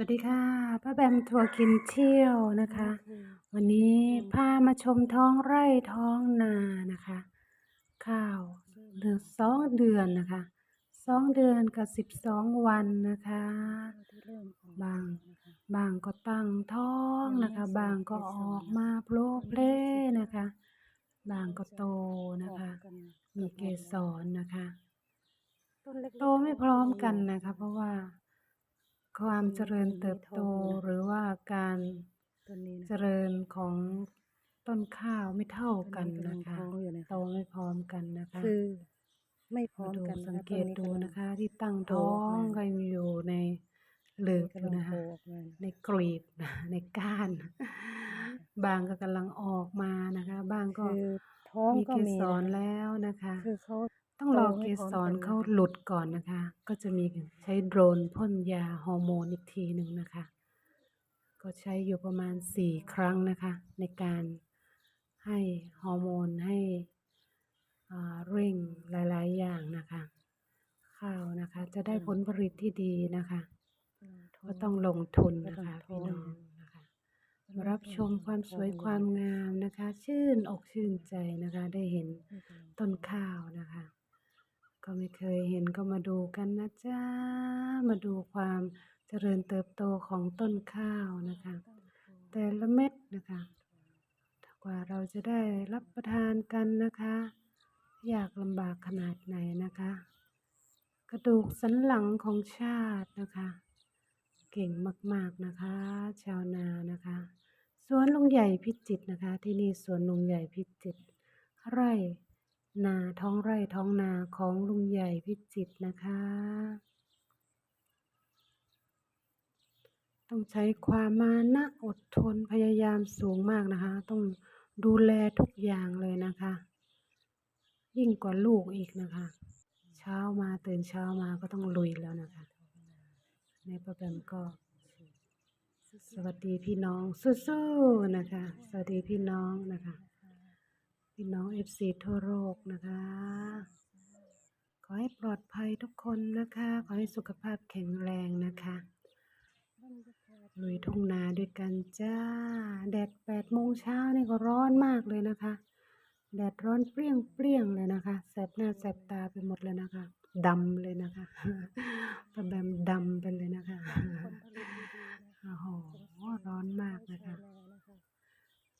วัสดีค่ะป้าแบมทัวร์กินเที่ยวนะคะ วันนี้พามาชมท้องไร่ท้องนานะคะ ข้าวเดือนสองเดือนนะคะสองเดือนกับสิบสองวันนะคะ บางบางก็ตั้งท้องนะคะ บางก็ออกมาโผล่เพลนะคะ บางก็โตนะคะ มีเกสรนะคะ โตไม่พร้อมกันนะคะ เพราะว่า ความเจริญเติบโตหรือว่าการต้นนี้นะเจริญของต้นข้าวไม่เท่ากันนะคะต้นนี้กำลังท้องอยู่นะคะโตไม่พร้อมกันนะคะคือไม่พร้อมดูกันสังนะเกตดูนะคะ ที่ตั้งโตท้อออกงมาก็ยังอยู่ในเหลือกกำอยู่ลังนะโตคะออกมาในกลีบในก้าน บางก็กำลังออกมานะคะ บางก็คือ ท้องมีก็เกมีสรนะคะแล้วนะคะ คือเขาต้องรอโตเกไม่พร้อมสกัรนเขานะคะหลุดก่อนนะคะ ก็จะมีใช้โดรนพ่นยาฮอร์โมนอีกทีหนึ่งนะคะ ก็ใช้อยู่ประมาณสี่ครั้งนะคะ ในการให้ฮอร์โมนให้อ่าเร่งหลาย ๆ อย่างนะคะ ข้าวนะคะ จะได้ผลผลิตที่ดีนะคะ ก็ต้องลงทุนนะคะพี่น้องนะคะมา รับชมความสวยความงามนะคะ ชื่นอกชื่นใจนะคะ ได้เห็นต้นข้าวนะคะ ก็ไม่เคยเห็นก็มาดูกันนะจ๊ะมาดูความเจริญเติบโตของต้นข้าวนะคะ แต่ละเม็ดนะคะกว่าเราจะได้รับประทานกันนะคะ ยากลำบากขนาดไหนนะคะ กระดูกสันหลังของชาตินะคะ เก่งมาก ๆ นะคะ ชาวนานะคะ สวนลุงใหญ่พิจิตนะคะ ที่นี่สวนลุงใหญ่พิจิตไร่นาท้องไร่ท้องนาของลุงใหญ่พิจิตนะคะ ต้องใช้ความมานะอดทนพยายามสูงมากนะคะ ต้องดูแลทุกอย่างเลยนะคะ ยิ่งกว่าลูกอีกนะคะ เช้ามาตื่นเช้ามาก็ต้องลุยแล้วนะคะในป้าแบมก็ สวัสดีพี่น้องสู้ๆนะคะ สวัสดีพี่น้องนะคะ พี่น้องเอฟซีทั่วโลกนะคะ ขอให้ปลอดภัยทุกคนนะคะ ขอให้สุขภาพแข็งแรงนะคะลุยทุ่งนาด้วยกันจ้า แดดแปดโมงเช้านี่ก็ร้อนมากเลยนะคะ แดดร้อนเปรี้ยงเปรี้ยงเลยนะคะ แสบหน้าแสบตาไปหมดเลยนะคะดำเลยนะคะป้าแบมดำไปเลยนะคะากนะคะ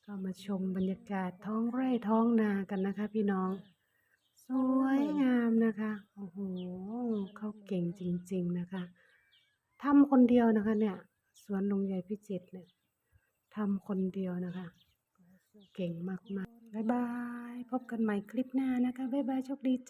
ก็มาชมบรรยากาศท้องไร่ท้องนากันนะคะ พี่น้อง สวยงามนะคะโอ้โหเขาเก่งจริง ๆนะคะทำคนเดียวนะคะ เนี่ย สวนลุงใหญ่พิจิตรเนี่ยทำคนเดียวนะคะ เก่งมากๆบ๊ายบาย พบกันใหม่คลิปหน้านะคะ บ๊ายบายโชคดีจ้า